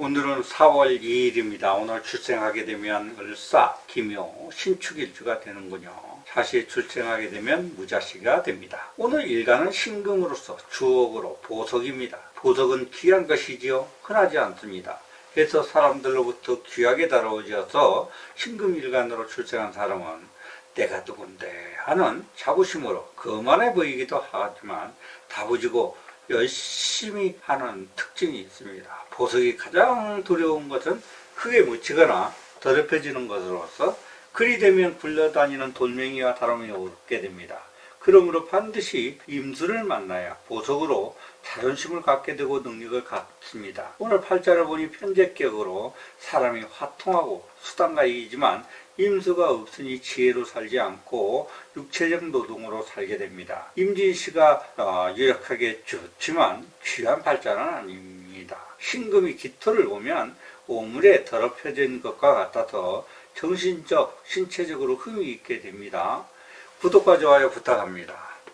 오늘은 4월 2일입니다. 오늘 출생하게 되면 을사, 기묘, 신축일주가 되는군요. 사실 출생하게 되면 무자씨가 됩니다. 오늘 일간은 신금으로서 주옥으로 보석입니다. 보석은 귀한 것이지요. 흔하지 않습니다. 그래서 사람들로부터 귀하게 다뤄져서 신금일간으로 출생한 사람은 내가 누군데 하는 자부심으로 거만해 보이기도 하지만 다부지고 열심히 하는 특징이 있습니다. 보석이 가장 두려운 것은 흙에 묻히거나 더럽혀지는 것으로서 그리 되면 굴러다니는 돌멩이와 다름이 없게 됩니다. 그러므로 반드시 임수를 만나야 보석으로 자존심을 갖게 되고 능력을 갖습니다. 오늘 팔자를 보니 편재격으로 사람이 화통하고 수단가이지만 임수가 없으니 지혜로 살지 않고 육체적 노동으로 살게 됩니다. 임진 씨가 어, 유력하게 좋지만 귀한 팔자는 아닙니다. 신금이 깃토를 보면 오물에 더럽혀진 것과 같아서 정신적, 신체적으로 흠이 있게 됩니다. 구독과 좋아요 부탁합니다.